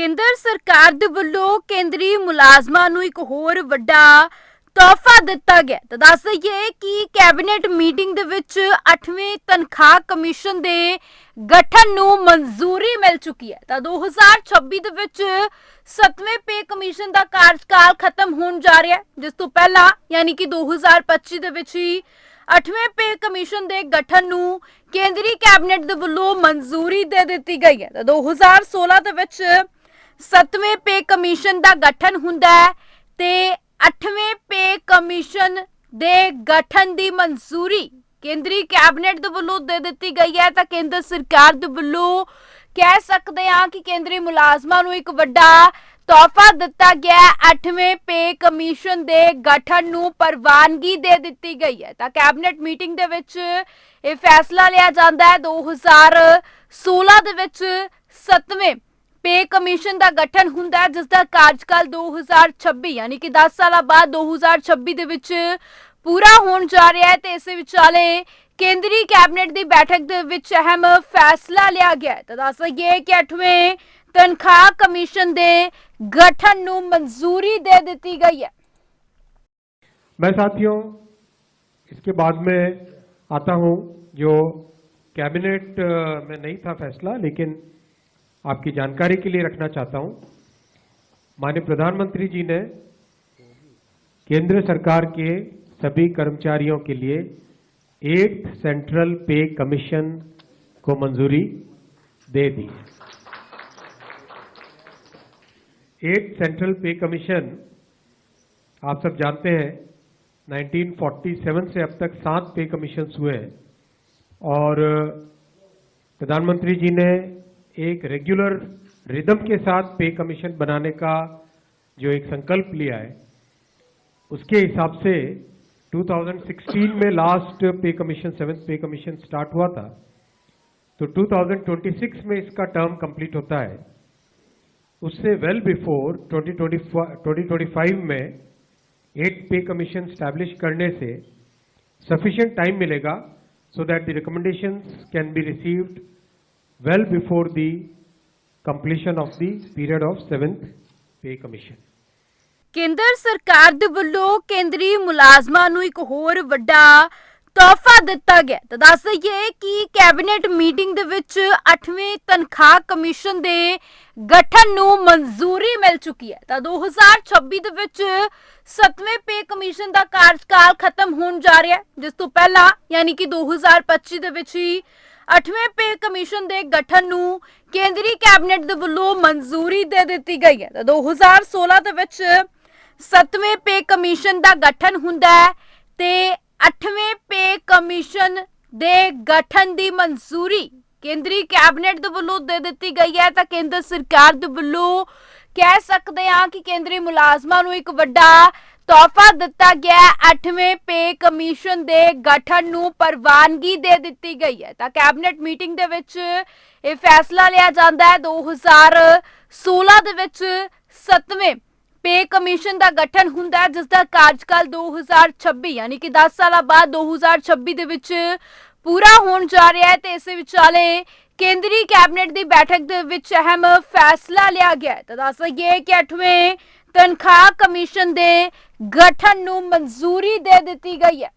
ਕੇਂਦਰ ਸਰਕਾਰ ਦੇ ਵੱਲੋਂ ਕੇਂਦਰੀ ਮੁਲਾਜ਼ਮਾਂ ਨੂੰ ਇੱਕ ਹੋਰ ਵੱਡਾ ਤੋਹਫਾ ਦਿੱਤਾ ਗਿਆ। ਤਾਂ ਦੱਸ ਦਈਏ ਕਿ ਕੈਬਨਿਟ ਮੀਟਿੰਗ ਦੇ ਵਿੱਚ 8ਵੇਂ ਤਨਖਾਹ ਕਮਿਸ਼ਨ ਦੇ ਗਠਨ ਨੂੰ ਮਨਜ਼ੂਰੀ ਮਿਲ ਚੁੱਕੀ ਹੈ। ਤਾਂ 2026 ਦੇ ਵਿੱਚ 7ਵੇਂ ਪੇ ਕਮਿਸ਼ਨ ਦਾ ਕਾਰਜਕਾਲ ਖਤਮ ਹੋਣ ਜਾ ਰਿਹਾ ਹੈ। ਜਿਸ ਤੋਂ ਪਹਿਲਾਂ ਯਾਨੀ ਕਿ 2025 ਦੇ ਵਿੱਚ ਹੀ 8ਵੇਂ ਪੇ ਕਮਿਸ਼ਨ ਦੇ ਗਠਨ ਨੂੰ ਕੇਂਦਰੀ ਕੈਬਨਿਟ ਦੇ ਵੱਲੋਂ ਮਨਜ਼ੂਰੀ ਦੇ ਦਿੱਤੀ ਗਈ ਹੈ। ਤਾਂ 2016 ਦੇ ਵਿੱਚ 7ਵੇਂ ਪੇ ਕਮਿਸ਼ਨ ਦਾ ਗਠਨ ਹੁੰਦਾ ਹੈ ਤੇ 8ਵੇਂ ਪੇ ਕਮਿਸ਼ਨ ਦੇ ਗਠਨ ਦੀ ਮਨਜ਼ੂਰੀ ਕੇਂਦਰੀ ਕੈਬਨਿਟ ਦੇ ਵੱਲੋਂ ਦੇ ਦਿੱਤੀ ਗਈ ਹੈ। ਤਾਂ ਕੇਂਦਰ ਸਰਕਾਰ ਦੇ ਵੱਲੋਂ ਕਹਿ ਸਕਦੇ ਹਾਂ ਕਿ ਕੇਂਦਰੀ ਮੁਲਾਜ਼ਮਾਂ ਨੂੰ ਇੱਕ ਵੱਡਾ ਤੋਹਫਾ ਦਿੱਤਾ ਗਿਆ ਹੈ। 8ਵੇਂ ਪੇ ਕਮਿਸ਼ਨ ਦੇ ਗਠਨ ਨੂੰ ਪ੍ਰਵਾਨਗੀ ਦੇ ਦਿੱਤੀ ਗਈ ਹੈ। ਤਾਂ ਕੈਬਨਿਟ ਮੀਟਿੰਗ ਦੇ ਵਿੱਚ ਇਹ ਫੈਸਲਾ ਲਿਆ ਜਾਂਦਾ ਹੈ। 2016 ਦੇ ਵਿੱਚ 7ਵੇਂ ਪੇ ਕਮਿਸ਼ਨ ਦਾ ਗਠਨ ਹੁੰਦਾ ਹੈ ਜਿਸ ਦਾ ਕਾਰਜਕਾਲ 2026 ਯਾਨੀ ਕਿ 10 ਸਾਲਾਂ ਬਾਅਦ 2026 ਦੇ ਵਿੱਚ ਪੂਰਾ ਹੋਣ ਜਾ ਰਿਹਾ ਹੈ ਤੇ ਇਸੇ ਵਿਚਾਲੇ ਕੇਂਦਰੀ ਕੈਬਨਿਟ ਦੀ ਬੈਠਕ ਦੇ ਵਿੱਚ ਅਹਿਮ ਫੈਸਲਾ ਲਿਆ ਗਿਆ ਹੈ ਤਾਂ ਦੱਸ ਦਈਏ ਕਿ 8ਵੇਂ ਤਨਖਾਹ ਕਮਿਸ਼ਨ ਦੇ ਗਠਨ ਨੂੰ ਮਨਜ਼ੂਰੀ ਦੇ ਦਿੱਤੀ ਗਈ ਹੈ मैं साथियों इसके बाद में आता हूं जो कैबिनेट अ, में नहीं था फैसला लेकिन आपकी जानकारी के लिए रखना चाहता हूँ। माननीय प्रधानमंत्री जी ने केंद्र सरकार के सभी कर्मचारियों के लिए एट्थ सेंट्रल पे कमीशन को मंजूरी दे दी एट सेंट्रल पे कमीशन, आप सब जानते हैं 1947 से अब तक सात पे कमीशन हुए हैं। और प्रधानमंत्री जी ने एक रेगुलर रिदम के साथ पे कमीशन बनाने का जो एक संकल्प लिया है, उसके हिसाब से 2016 में last pay commission seventh pay commission start हुआ था। तो 2026 में इसका टर्म कंप्लीट होता है। उससे वेल बिफोर 2025 में एट पे कमीशन स्टैब्लिश करने से सफिशिएंट टाइम मिलेगा so that the recommendations can be received well before the completion of the period of seventh pay commission. ਕੇਂਦਰ ਸਰਕਾਰ ਦੇ ਵੱਲੋਂ ਕੇਂਦਰੀ ਮੁਲਾਜ਼ਮਾਂ ਨੂੰ ਇੱਕ ਹੋਰ ਵੱਡਾ ਤੋਹਫਾ ਦਿੱਤਾ ਗਿਆ ਤਾਂ ਦੱਸ ਦਈਏ ਕਿ ਕੈਬਨਿਟ ਮੀਟਿੰਗ ਦੇ ਵਿੱਚ 8ਵੇਂ ਤਨਖਾਹ ਕਮਿਸ਼ਨ ਦੇ ਗਠਨ ਨੂੰ ਮਨਜ਼ੂਰੀ ਮਿਲ ਚੁੱਕੀ ਹੈ। ਤਾਂ 2026 ਦੇ ਵਿੱਚ 7ਵੇਂ ਪੇ ਕਮਿਸ਼ਨ ਦਾ ਕਾਰਜਕਾਲ ਖਤਮ ਹੋਣ ਜਾ ਰਿਹਾ ਹੈ। ਜਿਸ ਤੋਂ ਪਹਿਲਾਂ ਯਾਨੀ ਕਿ 2025 ਦੇ ਵਿੱਚ ਹੀ 8ਵੇਂ ਪੇ ਕਮਿਸ਼ਨ ਦੇ ਗਠਨ ਨੂੰ ਕੇਂਦਰੀ ਕੈਬਨਿਟ ਦੇ ਵੱਲੋਂ ਮਨਜ਼ੂਰੀ ਦੇ ਦਿੱਤੀ ਗਈ ਹੈ। ਤਾਂ 2016 ਦੇ ਵਿੱਚ 7ਵੇਂ ਪੇ ਕਮਿਸ਼ਨ ਦਾ ਗਠਨ ਹੁੰਦਾ ਹੈ ਤੇ 8ਵੇਂ ਪੇ ਕਮਿਸ਼ਨ ਦੇ ਗਠਨ ਦੀ ਮਨਜ਼ੂਰੀ ਕੇਂਦਰੀ ਕੈਬਨਿਟ ਦੇ ਵੱਲੋਂ ਦੇ ਦਿੱਤੀ ਗਈ ਹੈ। ਤਾਂ ਕੇਂਦਰ ਸਰਕਾਰ ਦੇ ਵੱਲੋਂ ਕਹਿ ਸਕਦੇ ਹਾਂ ਕਿ ਕੇਂਦਰੀ ਮੁਲਾਜ਼ਮਾਂ ਨੂੰ ਇੱਕ ਵੱਡਾ ਤੋਹਫਾ ਦਿੱਤਾ ਗਿਆ ਹੈ। 8ਵੇਂ ਪੇ ਕਮਿਸ਼ਨ ਦੇ ਗਠਨ ਨੂੰ ਪ੍ਰਵਾਨਗੀ ਦੇ ਦਿੱਤੀ ਗਈ ਹੈ। ਤਾਂ ਕੈਬਨਿਟ ਮੀਟਿੰਗ ਦੇ ਵਿੱਚ ਇਹ ਫੈਸਲਾ ਲਿਆ ਜਾਂਦਾ ਹੈ। 2016 ਦੇ ਵਿੱਚ 7ਵੇਂ ਪੇ ਕਮਿਸ਼ਨ ਦਾ ਗਠਨ ਹੁੰਦਾ ਹੈ ਜਿਸ ਦਾ ਕਾਰਜਕਾਲ 2026 ਯਾਨੀ ਕਿ 10 ਸਾਲਾਂ ਬਾਅਦ 2026 ਦੇ ਵਿੱਚ ਪੂਰਾ ਹੋਣ ਜਾ ਰਿਹਾ ਹੈ, ਤੇ ਇਸੇ ਵਿਚਾਲੇ ਕੇਂਦਰੀ ਕੈਬਨਿਟ ਦੀ ਬੈਠਕ ਦੇ ਵਿੱਚ ਅਹਿਮ ਫੈਸਲਾ ਲਿਆ ਗਿਆ ਹੈ। ਤਾਂ ਦੱਸ ਦਈਏ ਕਿ 8ਵੇਂ ਤਨਖਾਹ ਕਮਿਸ਼ਨ ਦੇ ਗਠਨ ਨੂੰ ਮਨਜ਼ੂਰੀ ਦੇ ਦਿੱਤੀ ਗਈ ਹੈ।